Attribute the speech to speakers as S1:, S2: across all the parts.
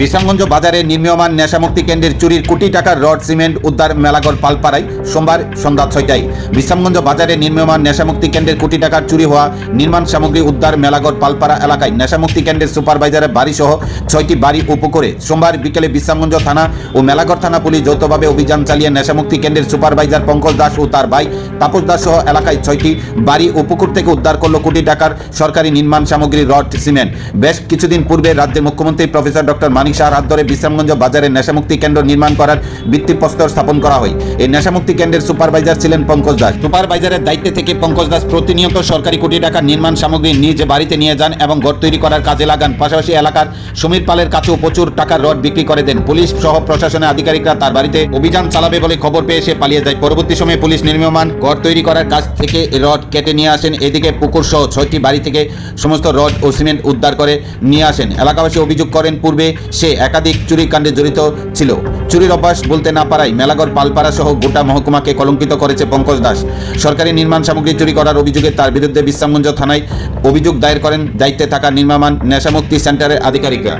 S1: বিশামগঞ্জ বাজারে নির্মীয়মান নেশামুক্তি কেন্দ্রের চুরির কোটি টাকার রড, সিমেন্ট উদ্ধার মেলাগড় পালপাড়ায় সোমবার সন্ধ্যা ছয়টায়। বিশামগঞ্জ বাজারে নির্মীয়মান নেশামুক্তি কেন্দ্রের কোটি টাকার চুরি হওয়া নির্মাণ সামগ্রী উদ্ধার মেলাগড় পালপাড়া এলাকায় নেশামুক্তি কেন্দ্রের সুপারভাইজারের বাড়ি সহ ছয়টি বাড়ি উপকূলে। সোমবার বিকেলে বিশ্রামগঞ্জ থানা ও মেলাগড় থানা পুলিশ যৌথভাবে অভিযান চালিয়ে নেশামুক্তি কেন্দ্রের সুপারভাইজার পঙ্কজ দাস ও তার ভাই তাপস দাস সহ এলাকায় ছয়টি বাড়ি উপকূল থেকে উদ্ধার করল কোটি টাকার সরকারি নির্মাণ সামগ্রী, রড, সিমেন্ট। বেশ কিছুদিন পূর্বে রাজ্যের মুখ্যমন্ত্রী প্রফেসর ডক্টর মানিক শাহর হাত ধরে বিশ্রামগঞ্জ বাজারে নেশামুক্তি কেন্দ্র নির্মাণ করার ভিত্তিপ্রস্তর স্থাপন করা হয়। এই নেশামুক্তি কেন্দ্রের সুপারভাইজার ছিলেন পঙ্কজ দাস। সুপারভাইজারের দায়িত্বে থেকে পঙ্কজ দাস প্রতিনিয়ত সরকারি কোটি টাকার নির্মাণ সামগ্রী নিজ বাড়িতে নিয়ে যান এবং ঘর তৈরি করার কাজে লাগান। পাশাপাশি এলাকার সমীর পালের কাছেও প্রচুর টাকার রড বিক্রি করে দেন। পুলিশ সহ প্রশাসনের আধিকারিকরা তার বাড়িতে অভিযান চালাবে বলে খবর পেয়ে সে পালিয়ে যায়। পরবর্তী সময়ে পুলিশ নির্মীয়মান ঘর তৈরি করার কাজ থেকে রড কেটে নিয়ে আসেন। এদিকে পুকুর সহ ছয়টি বাড়ি থেকে সমস্ত রড ও সিমেন্ট উদ্ধার করে নিয়ে আসেন। এলাকাবাসী অভিযোগ করেন, পূর্বে সে একাধিক চুরির কাণ্ডে জড়িত ছিল। চুরির অভ্যাস বলতে না পারায় মেলাগড়, পালপাড়া সহ গোটা মহকুমাকে কলঙ্কিত করেছে পঙ্কজ দাস। সরকারি নির্মাণ সামগ্রী চুরি করার অভিযোগে তার বিরুদ্ধে বিশ্রামগঞ্জ থানায় অভিযোগ দায়ের করেন দায়িত্বে থাকা নির্মাণ নেশামুক্তি সেন্টারের আধিকারিকরা।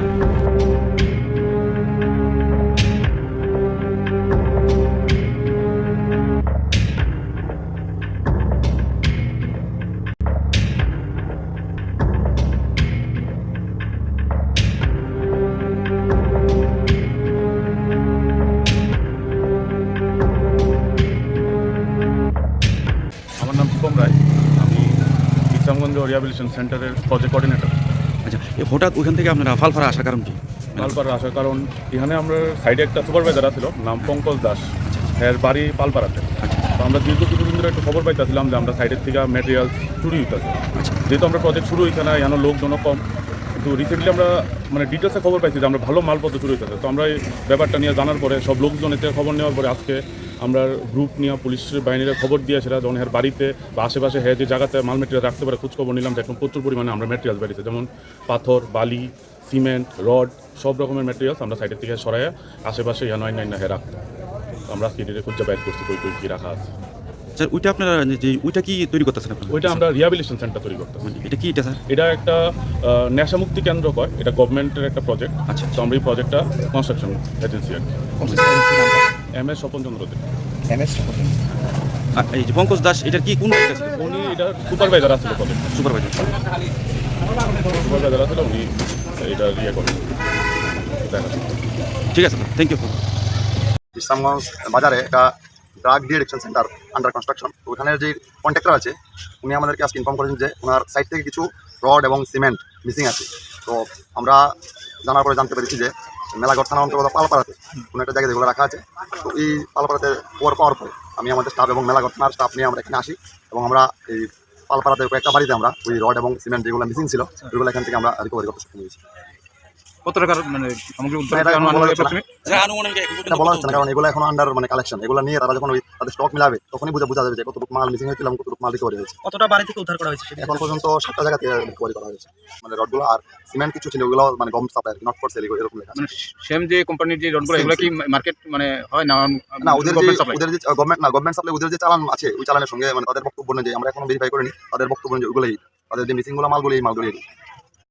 S2: শুভম রায় আমি বিশ্রামগঞ্জ রিহাবিলিটেশন সেন্টারের প্রজেক্ট কোঅর্ডিনেটর
S3: আচ্ছা হঠাৎ ওইখান থেকে আপনারা ফালফারা আসার কারণ কি?
S2: পালপাড়া আসার কারণ এখানে আমরা সাইডে একটা সুপারভাইজার ছিল নাম পঙ্কজ দাস। এর বাড়ি পালপাড়াতে। তো আমরা দীর্ঘ কিছুদিন ধরে একটু খবর পাইতেছিলাম যে আমরা সাইডের থেকে মেটেরিয়াল চুরি হইতেছে। যেহেতু আমরা প্রজেক্ট শুরু হইতে না এখানে লোকজনও কম। কিন্তু রিসেন্টলি আমরা মানে ডিটেলসে খবর পাইছি যে আমরা ভালো মালপত্র চুরি হইতেছে। তো আমরা এই ব্যাপারটা নিয়ে জানার পরে সব লোকজন এতে খবর নেওয়ার পরে আজকে আমরা গ্রুপ নিয়ে পুলিশের বাহিনীরা খবর দিয়ে সেটা এর বাড়িতে বা আশেপাশে হ্যাঁ যে জায়গাতে মাল মেটেরিয়াল রাখতে পারে খোঁজ খবর নিলাম এখন প্রচুর পরিমাণে আমরা মেটেরিয়াল বেরিয়েছে। যেমন পাথর, বালি সিমেন্ট রড সব রকমের মেটেরিয়ালস আমরা সাইডের থেকে সরাইয়া আশেপাশে ইয়া নয় নয় না হ্যাঁ রাখতাম। আমরা আজকে খুঁজে বাইর করছি কই কই কী রাখা আছে।
S3: স্যার ওইটা আপনারা যে ওইটা কি তৈরি করতেছেন আপনারা?
S2: ওইটা আমরা রিহাবিলিটেশন সেন্টার তৈরি করতেছি।
S3: মানে এটা কি এটা স্যার?
S2: এটা একটা নেশামুক্তি কেন্দ্র কয় এটা গভর্নমেন্টের একটা প্রজেক্ট
S3: আচ্ছা।
S2: তো আমরা এই প্রজেক্টটা কনস্ট্রাকশন এজেন্সি আর এম এস স্বপন চন্দ্র দে
S3: আর এই যে পঙ্কজ দাস এটার কি কোন দায়িত্ব আছে?
S2: উনি এটা সুপারভাইজার আসলে প্রজেক্ট
S3: সুপারভাইজার
S2: সুপারভাইজার আসলে উনি এটা ইয়ে করেন
S3: ঠিক আছে থ্যাংক ইউ
S4: বিশ্রামগঞ্জ বাজারে একটা drug de-addiction centre under construction তো ওখানের যে কন্ট্রাক্টর আছে, উনি আমাদেরকে আজকে ইনফর্ম করেছেন যে ওনার সাইড থেকে কিছু রড এবং সিমেন্ট মিসিং আছে। তো আমরা জানার পরে জানতে পেরেছি যে মেলাগড় থানা অন্তর্গত পালপাড়াতে কোনো একটা জায়গায় যেগুলো রাখা আছে। তো এই পালপাড়াতে খবর পাওয়ার পরে আমি আমাদের স্টাফ এবং মেলাগড় থানার স্টাফ নিয়ে আমরা এখানে আসি এবং আমরা এই পালপাড়াতে কয়েকটা বাড়িতে আমরা ওই রড এবং সিমেন্ট যেগুলো মিসিং ছিল, ওইগুলো এখান থেকে আমরা রিকভারি করতে সক্ষম হয়েছি।
S5: কত টাকার মানে সামগ্রী উদ্ধার
S4: এটা এখন বলা যাচ্ছে না। এটা বলা যাচ্ছে না কারণ এগুলো এখন আন্ডার মানে কালেকশন এগুলো নিয়ে তারা যখন ওই তাদের স্টক মিলাবে তখনই বুঝে বোঝা যাবে যে কতটুকু মাল মিসিং হয়েছিল এবং কতটুকু মাল রিকভারি হয়েছে
S6: কতটা বাড়ি থেকে উদ্ধার করা হয়েছে সেটা
S4: এখন পর্যন্ত সাতটা জায়গা রিকভারি করা হয়েছে মানে রডগুলো আর সিমেন্ট কিছু ছিল ওগুলো মানে government supply not for sale এরকম লেখা আছে।
S5: মানে সেম যে কোম্পানির যে রডগুলো এগুলো কি মার্কেট মানে হয় না
S4: না ওদের যে
S5: government supply?
S4: ওদের যে গভর্নমেন্ট না গভর্নমেন্ট সাপ্লাই ওদের যে চালান আছে ওই চালানের সঙ্গে মানে তাদের বক্তব্য আমরা এখনও ভেরিফাই করিনি তাদের বক্তব্য ওগুলোই তাদের যে মিসিংগুলো মালগুলো এই মালগুলি